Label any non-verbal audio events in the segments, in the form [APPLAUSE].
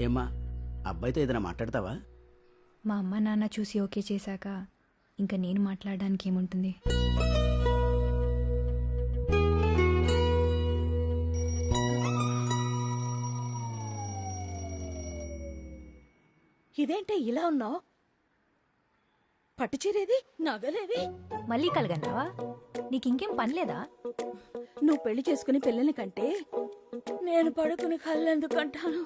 ఏమ్మా అబ్బాయితో ఏదైనా మాట్లాడతావా? మా అమ్మ నాన్న చూసి ఓకే చేశాక ఇంకా నేను మాట్లాడడానికి ఏముంటుంది? ఇదేంటే ఇలా ఉన్నావు? పట్టుచీరేది నగలేవి మళ్ళీ కలగంటావా నీకు ఇంకేం పని లేదా? నువ్వు పెళ్ళి చేసుకుని పిల్లల్ని కంటే నేను పడుకుని కళ్ళెందుకంటాను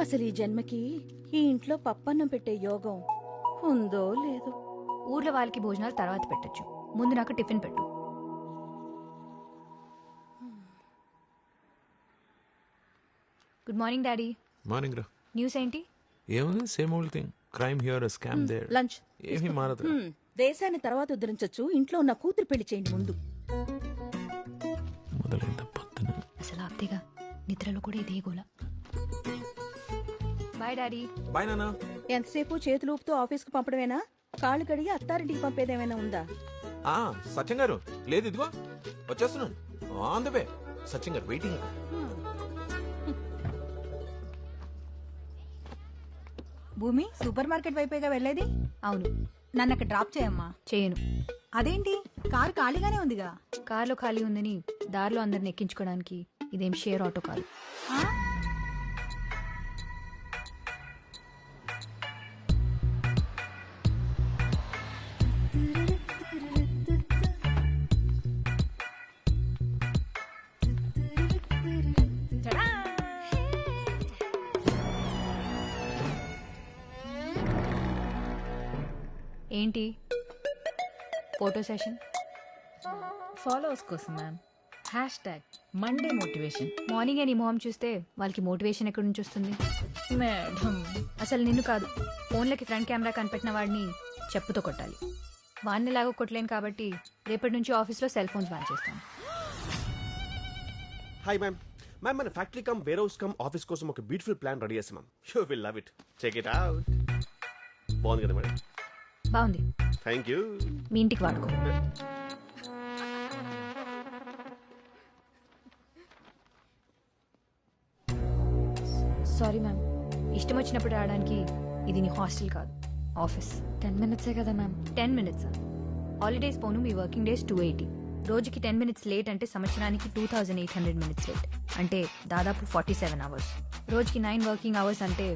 అసలు ఈ జన్మకి ఈ ఇంట్లో పప్పన్నం పెట్టే యోగం ఉందో లేదో. ఊర్లో వాళ్ళకి భోజనాలు తర్వాత పెట్టొచ్చు. ముందు నాకు టిఫిన్ పెట్టు. Good morning daddy. మార్నింగ్ రా. న్యూస్ ఏంటి? ఏముంది? Same old thing. Crime here scam there. Lunch. ఏమీ మారదు దేశాన్ని తర్వాత ఉద్ధరించొచ్చు ఇంట్లో ఉన్న కూతురు పెళ్ళి చేయండి ముందు. మొదలైంద అసలు ఆప్తేగా నిద్రలో కూడా ఇదే గోల. Bye daddy. బాయ్ ఎంతసేపు చేతులు ఊపుతూ ఆఫీస్కు పంపడమేనా? కాళ్ళు కడిగి అత్తారింటికి పంపేదేమైనా ఉందా? ఆ సత్యం గారు. లేదు ఇదిగో. వచ్చేస్తున్నాను ఆన్ ద వే. సత్యం గారు వెయిటింగ్. భూమి సూపర్ మార్కెట్ వైపేగా వెళ్ళేది? అవును. నన్ను అక్కడ డ్రాప్ చేయమ్మా. చేయను. అదేంటి? కారు ఖాళీగానే ఉందిగా? కార్లో ఖాళీ ఉందని దారిలో అందరిని ఎక్కించుకోవడానికి ఇదేం షేర్ ఆటో కాదు ఏంటి? Photo session? ఫాలోవర్స్ కోసం ma'am. Hash tag Monday motivation morning అని మొహం చూస్తే వాళ్ళకి మోటివేషన్ ఎక్కడి నుంచి వస్తుంది? మేడం. అసలు నిన్ను కాదు. ఫోన్లకి ఫ్రంట్ కెమెరా కనిపెట్టిన వాడిని చెప్పుతో కొట్టాలి. వాడిని లాగా కొట్టలేను కాబట్టి రేపటి నుంచి ఆఫీస్లో సెల్ ఫోన్స్ బ్యాన్ చేస్తాను. హాయ్ మ్యామ్ మ్యామ్ మన factory cum warehouse cum office కోసం ఒక బ్యూటిఫుల్ ప్లాన్ రెడీ చేస్తాం ma'am you will love it check it out బాగుంది కదా మేడం బాగుంది. థ్యాంక్ యూ మీ ఇంటికి వాడుకో. సారీ మ్యామ్ ఇష్టం వచ్చినప్పుడు రావడానికి ఇది నీ హాస్టల్ కాదు ఆఫీస్. టెన్ మినిట్సే కదా మ్యామ్ టెన్ మినిట్స్ హాలిడేస్ పోను మీ వర్కింగ్ డేస్ టూ ఎయిటీ రోజుకి టెన్ మినిట్స్ లేట్ అంటే సంవత్సరానికి two thousand eight hundred minutes late అంటే దాదాపు ఫార్టీ సెవెన్ అవర్స్ రోజుకి నైన్ వర్కింగ్ అవర్స్ అంటే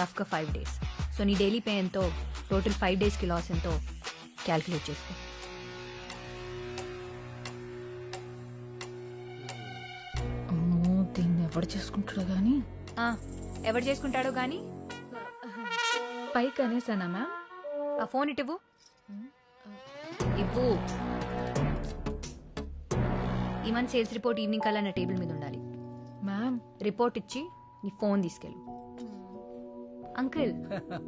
రఫ్గా ఫైవ్ డేస్ సో నీ డైలీ పే ఎంతో? టోటల్ ఫైవ్ డేస్కి లాస్ ఎంతో? క్యాల్కులేట్ చేసుకో. అమ్మో దీన్ని ఎవడు చేసుకుంటాడు కానీ ఆ, ఎవరు చేసుకుంటాడో గాని? పైకి అనేసానా మ్యామ్? ఆ ఫోన్ ఇటువు ఇవ్వు. ఈ మంత్ సేల్స్ రిపోర్ట్ ఈవినింగ్ కల్లా నా టేబుల్ మీద ఉండాలి. మ్యామ్. రిపోర్ట్ ఇచ్చి నీ ఫోన్ తీసుకెళ్ళు. అంకుల్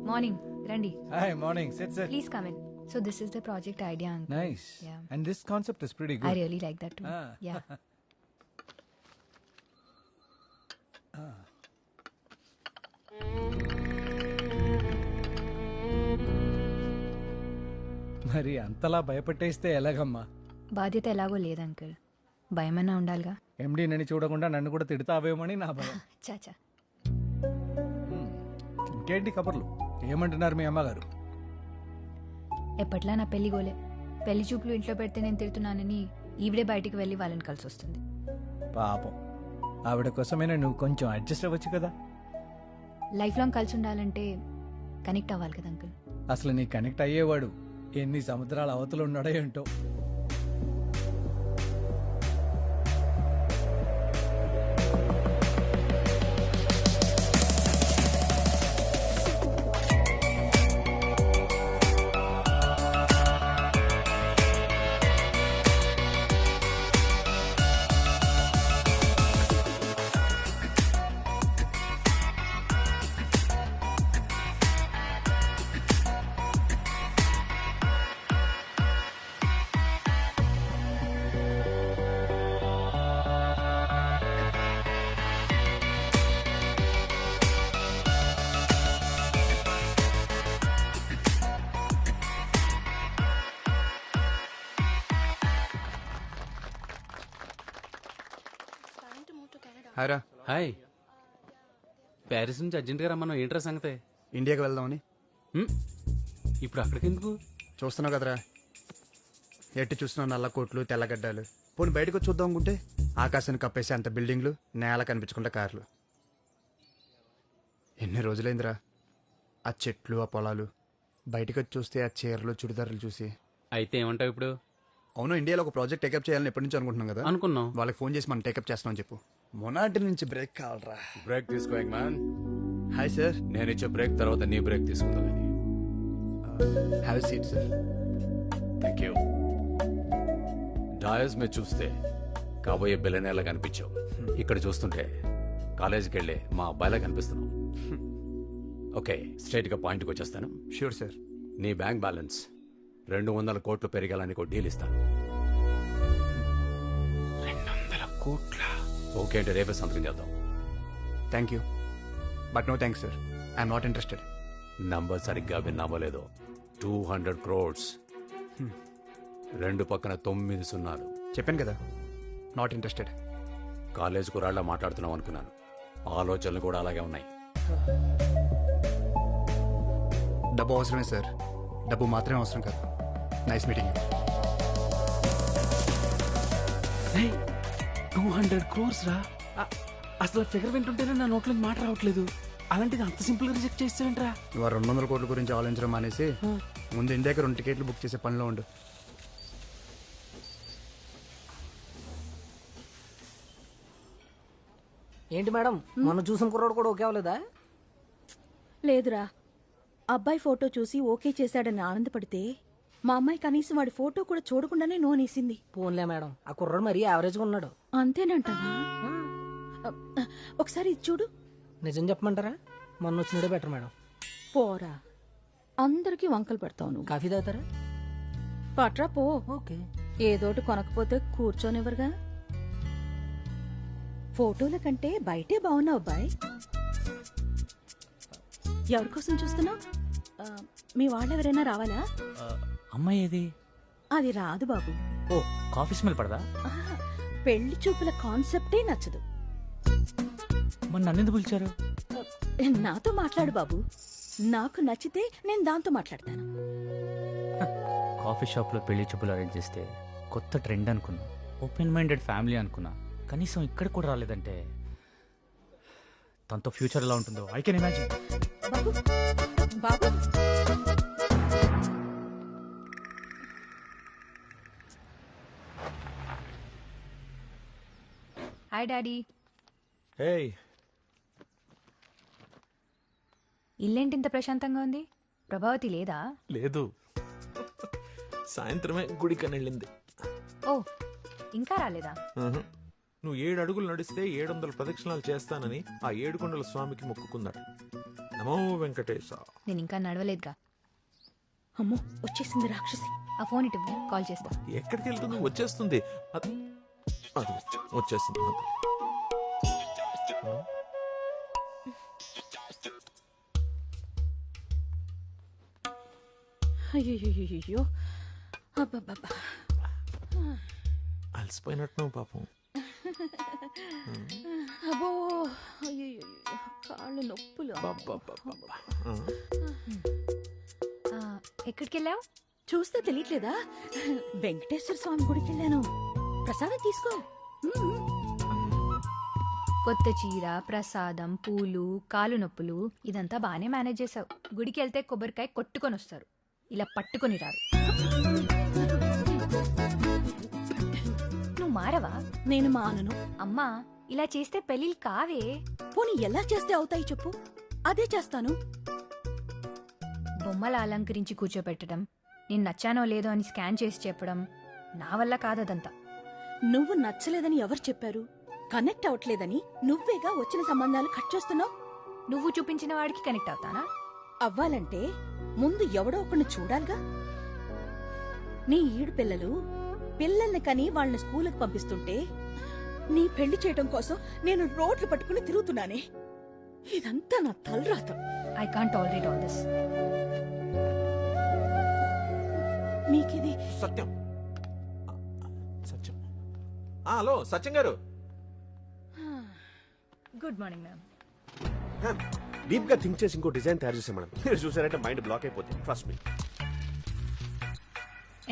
మార్నింగ్ రండి Hi, morning. Sit, sit. Please come in so this is the project idea uncle Nice. Yeah. And this concept is pretty I good. Really like that Ah. Yeah [LAUGHS] మరి అంతలా భయపెట్టేస్తే ఎలాగమ్మా బాధ్యత ఎలాగో లేదు uncle భయమన్నా ఉండాలిగా ఎండి నన్ను చూడకుండా నన్ను కూడా తిడతావేమని నా భయం [LAUGHS] చాచా. ఇంకేంటి కబుర్లు? ఏమంటున్నారు మీ అమ్మగారు? ఎప్పట్లా నా పెళ్ళి గోలే? పెళ్ళి చూపులు ఇంట్లో పెడితే నేను తిడుతున్నానని ఈవిడే బయటికి వెళ్ళి వాళ్ళని కలిసి వస్తుంది పాపం. ఆవిడ కోసమైనా నువ్వు కొంచెం అడ్జస్ట్ అవ్వచ్చు కదా? లైఫ్ లాంగ్ కలిసి ఉండాలంటే కనెక్ట్ అవ్వాలి కదా అంకుల్. అసలు నీ కనెక్ట్ అయ్యేవాడు ఎన్ని సముద్రాల అవతలు ఉన్నాడో ఏంటో. హాయ్రా. హాయ్. ప్యారిస్ నుంచి అర్జెంట్గా రమ్మన్నావు. ఏంట్రా సంగతే? ఇండియాకి వెళ్దామని. హ్మ్? ఇప్పుడు అక్కడికి ఎందుకు చూస్తున్నావు కదరా. ఎట్టి చూస్తున్నావు నల్ల కోట్లు తెల్లగడ్డలు పోనీ బయటకు వచ్చి చూద్దాం అనుకుంటే ఆకాశాన్ని కప్పేసి అంత బిల్డింగ్లు నేల కనిపించకుండా కార్లు. ఎన్ని రోజులైందిరా? ఆ చెట్లు ఆ పొలాలు. బయటకు వచ్చి చూస్తే ఆ చీరలు చుడిదారులు చూసి. అయితే ఏమంటావు ఇప్పుడు? అవును ఇండియాలో ఒక ప్రాజెక్ట్ టేకప్ చేయాలని ఎప్పటి నుంచి అనుకుంటున్నాం కదా? అనుకున్నాం. వాళ్ళకి ఫోన్ చేసి మనం టేకప్ చేస్తామని చెప్పు. మొనాటి నుంచి బ్రేక్ కావాలరా. బ్రేక్ తీసుకో మ్యాన్ హాయ్ సార్. నేను ఇచ్చే బ్రేక్ తర్వాత నీ బ్రేక్ తీసుకుందాం కానీ have seat sir thank you dais మీద చూస్తే కాబోయే బిల్లనేలా కనిపించావు. ఇక్కడ చూస్తుంటే కాలేజీకి వెళ్ళే మా అబ్బాయిలా కనిపిస్తున్నావు. ఓకే స్ట్రైట్గా పాయింట్కి వచ్చేస్తాను. షూర్ సార్ నీ బ్యాంక్ బ్యాలెన్స్ రెండు వందల కోట్లు పెరిగాలని ఒక డీల్ ఇస్తాను. రెండు వందల కోట్ల? ఓకే అంటే రేపే సంతకం చేద్దాం. Thank you but no thanks sir I'm not interested number సరిగ్గా విన్నామో లేదో. టూ హండ్రెడ్ క్రోడ్స్ రెండు పక్కన తొమ్మిది సున్నాలు. చెప్పాను కదా. నాట్ ఇంట్రెస్టెడ్ కాలేజ్ కురాళ్ళ మాట్లాడుతున్నాం అనుకున్నాను. ఆలోచనలు కూడా అలాగే ఉన్నాయి. డబ్బు అవసరమే సార్ డబ్బు మాత్రమే అవసరం కాదు. Nice meeting two hundred crores రా. అ- అసలు ఫిగర్ వింటుంటేనే నా నోట్లో మాట రావట్లేదు. అలాంటిది అంత సింపుల్ రిజెక్ట్ చేస్తావేంట్రా నువ్వు రెండు వందల కోట్ల గురించి ఆలోచించడం మానేసి ముందు ఇండియాకి రెండు టికెట్లు బుక్ చేసే పనిలో ఉండు. ఏంటి మేడం? మొన్న చూసిన కుర్రోడు కూడా ఓకే అవ్వలేదా? లేదురా. అబ్బాయి ఫోటో చూసి ఓకే చేశాడని ఆనందపడితే మా అమ్మాయి కనీసం వాడి ఫోటో కూడా చూడకుండానే నోనేసింది. పోన్లే మేడం. ఆ కుర్రోడు మరీ యావరేజ్గా ఉన్నాడు. అంతేనంటావా ఒకసారి ఇది చూడు. నిజం చెప్పమంటారా? మొన్న వచ్చినడే బెటర్ మేడం. పోరా. అందరికీ వంకలు పెడతావు నువ్వు. కాఫీ తాగుతారా? పట్రా పో. ఓకే. ఏదోటి కొనకపోతే కూర్చోనివ్వరుగా. ఫోటోల కంటే బయటే బాగున్నావు అబ్బాయి. ఎవరి కోసం చూస్తున్నావు? మీ వాళ్ళెవరైనా రావాలా? అమ్మాయి ఏది? అది రాదు బాబు. ఓ కాఫీ స్మెల్ పడదా? ఆహా, పెళ్ళి చూపుల కాన్సెప్టే నచ్చదు. మరి నన్ను ఎందుకు పిలిచారు? నాతో మాట్లాడు బాబు. నాకు నచ్చితే నేను దాంతో మాట్లాడతాను. కాఫీ షాప్లో పెళ్ళి చూపులు అరేంజ్ చేస్తే కొత్త ట్రెండ్ అనుకున్నా. ఓపెన్ మైండెడ్ ఫ్యామిలీ అనుకున్నా. కనీసం ఇక్కడ కూడా రాలేదంటే తనతో ఫ్యూచర్ ఎలా ఉంటుందో ఐ కెన్ ఇమాజిన్ బాబు బాబు. హాయ్ డాడీ హే ఇల్లేంటి ఇంత ప్రశాంతంగా ఉంది? ప్రభావతి లేదా? లేదు. సాయంత్రమే గుడికని వెళ్ళింది ఓ ఇంకా రాలేదా. నువ్వు ఏడు అడుగులు నడిస్తే ఏడు వందల ప్రదక్షిణాలు చేస్తానని ఆ ఏడుకొండల స్వామికి మొక్కుకున్నాడు. నమో వెంకటేశ. నేను ఇంకా నడవలేదుగా. అమ్మో వచ్చేసింది రాక్షసి. ఆ ఫోన్ ఇటు కాల్ చేస్తా. ఎక్కడికి వెళ్తుంది? వచ్చేస్తుంది. అద్- వచ్చేసింది అయ్యో అబ్బబ్బబ్బా అలసిపోయినట్టున్నావు పాపం అబ్బో అయ్యో కాళ్ళు నొప్పులు ఎక్కడికి వెళ్ళావు చూస్తే తెలియట్లేదా వెంకటేశ్వర స్వామి గుడికి వెళ్ళాను ప్రసాదం తీసుకో. కొత్త చీర ప్రసాదం పూలు కాలు నొప్పులు ఇదంతా బాగానే మేనేజ్ చేసావు గుడికి వెళ్తే కొబ్బరికాయ కొట్టుకొని వస్తారు. ఇలా పట్టుకొని రారు. నువ్వు మారవా? నేను మానను. అమ్మా ఇలా చేస్తే పెళ్ళిళ్ళు కావే. పోనీ ఎలా చేస్తే అవుతాయి చెప్పు. అదే చేస్తాను. బొమ్మల అలంకరించి కూర్చోపెట్టడం నేను నచ్చానో లేదో అని స్కాన్ చేసి చెప్పడం నా వల్ల కాదదంతా. నువ్వు నచ్చలేదని ఎవరు చెప్పారు? కనెక్ట్ అవ్వట్లేదని నువ్వేగా వచ్చిన సంబంధాలు కట్ చేస్తున్నావు? నువ్వు చూపించిన వాడికి కనెక్ట్ అవుతానా? అవ్వాలంటే ముందు ఎవడో ఒకరిని చూడాలిగా? నీ ఈడు పిల్లలు పిల్లల్ని కని వాళ్ళని స్కూలుకి పంపిస్తుంటే నీ పెళ్ళి చేయడం కోసం నేను రోడ్లు పట్టుకుని తిరుగుతున్నానే. ఇదంతా నా తలరాత. I can't tolerate all this మీకిది Satyam. Hello Satyam గారు. Good morning ma'am. డీప్గా థింక్ చేసి ఇంకో డిజైన్ తయారు చేసాం మేడం. మీరు చూసారంటే మైండ్ బ్లాక్ అయిపోతుంది ట్రస్ట్ మీ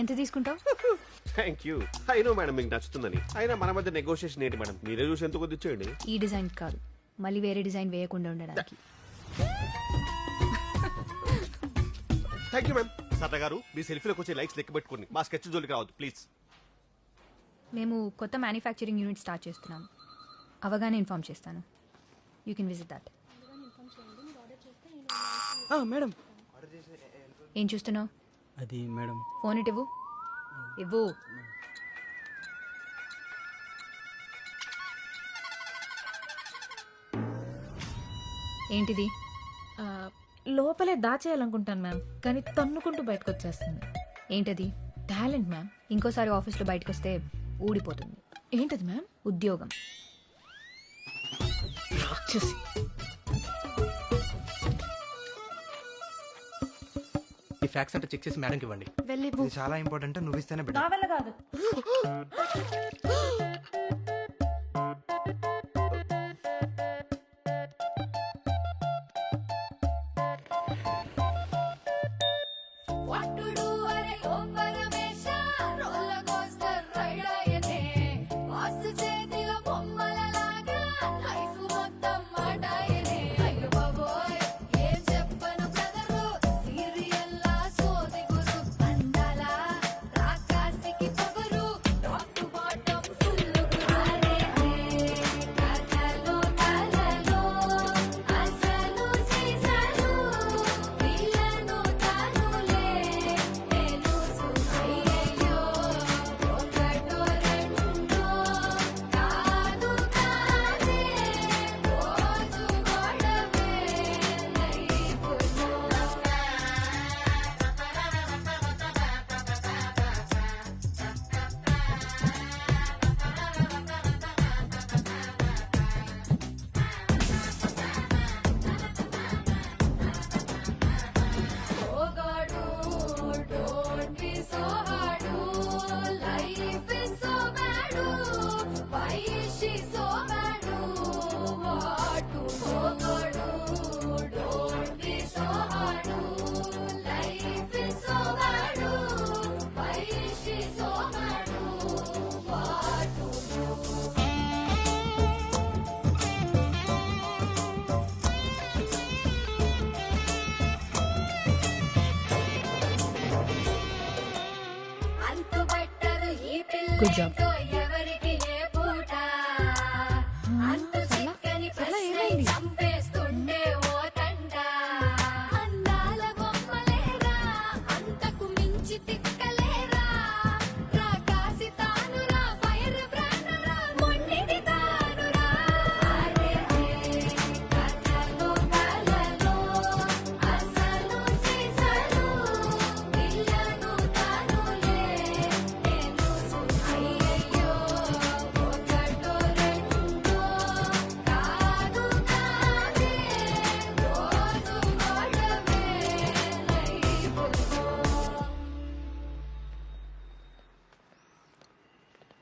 ఎంత తీసుకుంటావు? థ్యాంక్ యూ అయినో మేడం మీకు నచ్చుతుందని. అయినా మన మధ్య నెగోషియేషన్ ఏంటి మేడం? మీరే చూసి ఎంత కొద్ది ఇచ్చేయండి. ఈ డిజైన్ కాదు. మళ్ళీ వేరే డిజైన్ వేయకుండా ఉండడానికి. థ్యాంక్ యూ మ్యామ్ సరదా గారు మీ సెల్ఫీలోకి వచ్చే లైక్స్ లెక్క పెట్టుకోండి మా స్కెచ్ జోలికి రావద్దు ప్లీజ్ మేము కొత్త మ్యానుఫ్యాక్చరింగ్ యూనిట్ స్టార్ట్ చేస్తున్నాం. అవగానే ఇన్ఫార్మ్ చేస్తాను. You can visit that madam. ఏం చూస్తున్నావు? అది మేడం. ఫోన్ ఇటు ఇవ్వు. ఇవ్వు. ఏంటిది? లోపలే దాచేయాలనుకుంటాను మ్యామ్. కానీ తన్నుకుంటూ బయటకు వచ్చేస్తుంది ఏంటది? Talent ma'am. ఇంకోసారి ఆఫీస్లో బయటకు వస్తే ఊడిపోతుంది ఏంటది మ్యామ్ ఉద్యోగం రాక్షసి ఈ ఫ్యాక్స్ అంటే చెక్ చేసి మేడంకి ఇవ్వండి వెళ్ళి ఇది చాలా ఇంపార్టెంట్ నువ్వు ఇస్తేనే నా బెటర్ వల్ల కాదు గుడ్ జాబ్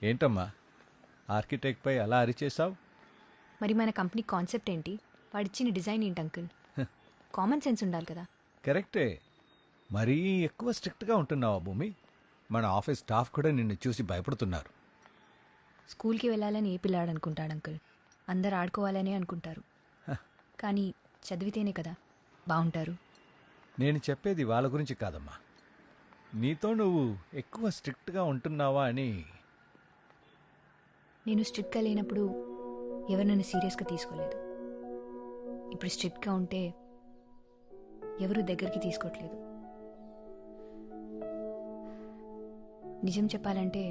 ఏంటమ్మా? ఆర్కిటెక్ట్ పై అలా అరిచేసావు మరి మన కంపెనీ కాన్సెప్ట్ ఏంటి? వాడిచ్చిన డిజైన్ ఏంటి అంకుల్? [LAUGHS] కామన్ సెన్స్ ఉండాలి కదా. కరెక్టే. మరీ ఎక్కువ స్ట్రిక్ట్గా ఉంటున్నావా భూమి? మన ఆఫీస్ స్టాఫ్ కూడా నిన్ను చూసి భయపడుతున్నారు. స్కూల్కి వెళ్ళాలని ఏ పిల్లాడు అనుకుంటాడు అంకుల్? అందరు ఆడుకోవాలని అనుకుంటారు. కానీ చదివితేనే కదా బాగుంటారు. నేను చెప్పేది వాళ్ళ గురించి కాదమ్మా. నీతో నువ్వు ఎక్కువ స్ట్రిక్ట్గా ఉంటున్నావా అని నేను స్ట్రిక్ట్గా లేనప్పుడు ఎవరు నన్ను సీరియస్గా తీసుకోలేదు. ఇప్పుడు స్ట్రిక్ట్గా ఉంటే ఎవరు దగ్గరికి తీసుకోవట్లేదు నిజం చెప్పాలంటే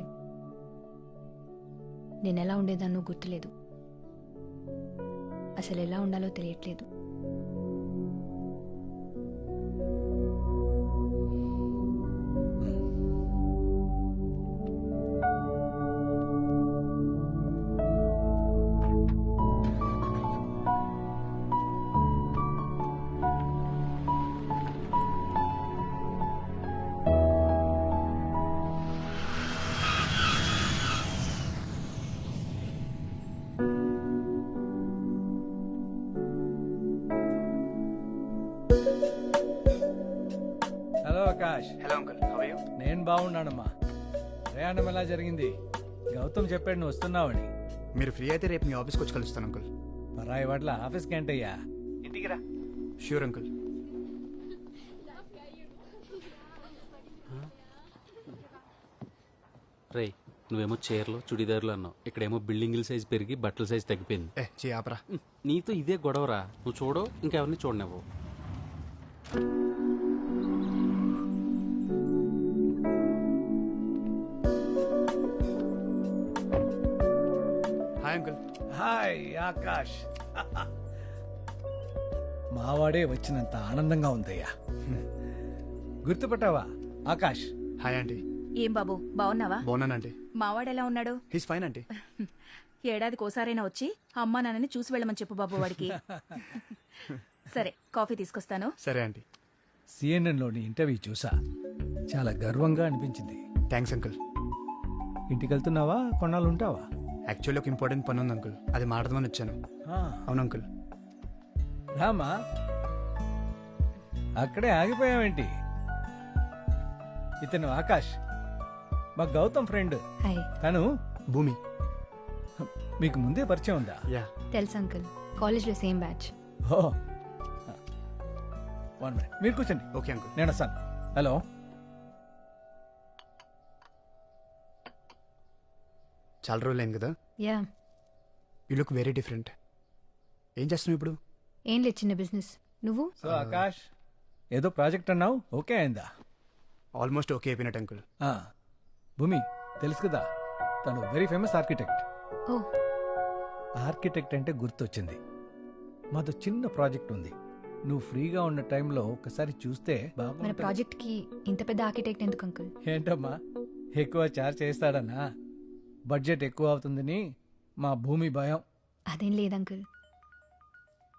నేను ఎలా ఉండేదాన్నో గుర్తులేదు. అసలు ఎలా ఉండాలో తెలియట్లేదు. Akash hello uncle how you నేను బాగున్నానమ్మా. ప్రయాణం ఎలా జరిగింది? గౌతమ్ చెప్పాడు నువ్వు వస్తున్నావని. మీరు ఫ్రీ అయితే రేపు మీ ఆఫీస్కి వచ్చి కలుస్తాను అంకుల్ పరాయి వాట్ల ఆఫీస్కి ఏంటయ్యా? ఇంటికి రా. ష్యూర్ అంకుల్ రే నువ్వేమో చీరలు చుడిదారులు అన్నావు. ఇక్కడేమో బిల్డింగుల సైజ్ పెరిగి బట్టల సైజ్ తగ్గిపోయింది. ఏ చీ ఆపరా. ఉమ్, నీతో ఇదే గొడవరా? నువ్వు చూడవు ఇంకెవరిని చూడనివ్వు. హాయ్ ఆకాష్. [LAUGHS] మావాడే వచ్చినంత ఆనందంగా ఉందయ్యా. గుర్తుపట్టావా? ఆకాష్. Hi aunty. ఏం బాబు బాగున్నావా బాగున్నానండి మావాడెలా ఉన్నాడు? He's fine aunty. [LAUGHS] ఏడాదికి ఓసారైనా వచ్చి అమ్మా నాన్నని చూసి వెళ్ళమని చెప్పు బాబు వాడికి. [LAUGHS] సరే కాఫీ తీసుకొస్తాను. సరే ఆంటీ. సిఎన్ఎన్లోని ఇంటర్వ్యూ చూసా. చాలా గర్వంగా అనిపించింది. థ్యాంక్స్ అంకుల్ ఇంటికి వెళ్తున్నావా కొన్నాళ్ళు ఉంటావా? యాక్చువల్లీ ఒక ఇంపార్టెంట్ పని ఉంది అంకుల్ అది మాట్లాడదామని వచ్చాను. ఆ, అవును అంకుల్ రామా అక్కడే ఆగిపోయావేంటి? ఇతను ఆకాష్. మా గౌతమ్ ఫ్రెండ్. హాయ్. తను? భూమి. మీకు ముందే పరిచయం ఉందా? యా. తెలుసు అంకుల్ కాలేజ్లో సేమ్ బ్యాచ్. ఓ. One minute. మీరు కూర్చోండి. ఓకే అంకుల్ నేను వస్తాను. హలో. చాలా రోజులు అయింది కదా. Yeah you look very different ఏం చేస్తున్నావు ఇప్పుడు? ఏం లేదు చిన్న బిజినెస్ నువ్వు? సో ఆకాష్ ఏదో ప్రాజెక్ట్ అన్నావు? ఓకే అయిందా? ఆల్మోస్ట్ ఓకే అయిపోయినట్టు అంకుల్ ఆ, భూమి తెలుసు కదా తను వెరీ ఫేమస్ ఆర్కిటెక్ట్ ఓ. ఆర్కిటెక్ట్ అంటే గుర్తొచ్చింది. మాతో చిన్న ప్రాజెక్ట్ ఉంది. నువ్వు ఫ్రీగా ఉన్న టైంలో ఒకసారి చూస్తే మన బాగుంటుంది. ప్రాజెక్ట్కి ఇంత పెద్ద ఆర్కిటెక్ట్ ఎందుకు అంకుల్ ఏంటమ్మా? ఎక్కువ చార్జ్ చేస్తాడన్నా? బడ్జెట్ ఎక్కువ అవుతుందని మా భూమి భయం. అదేం లేదు అంకుల్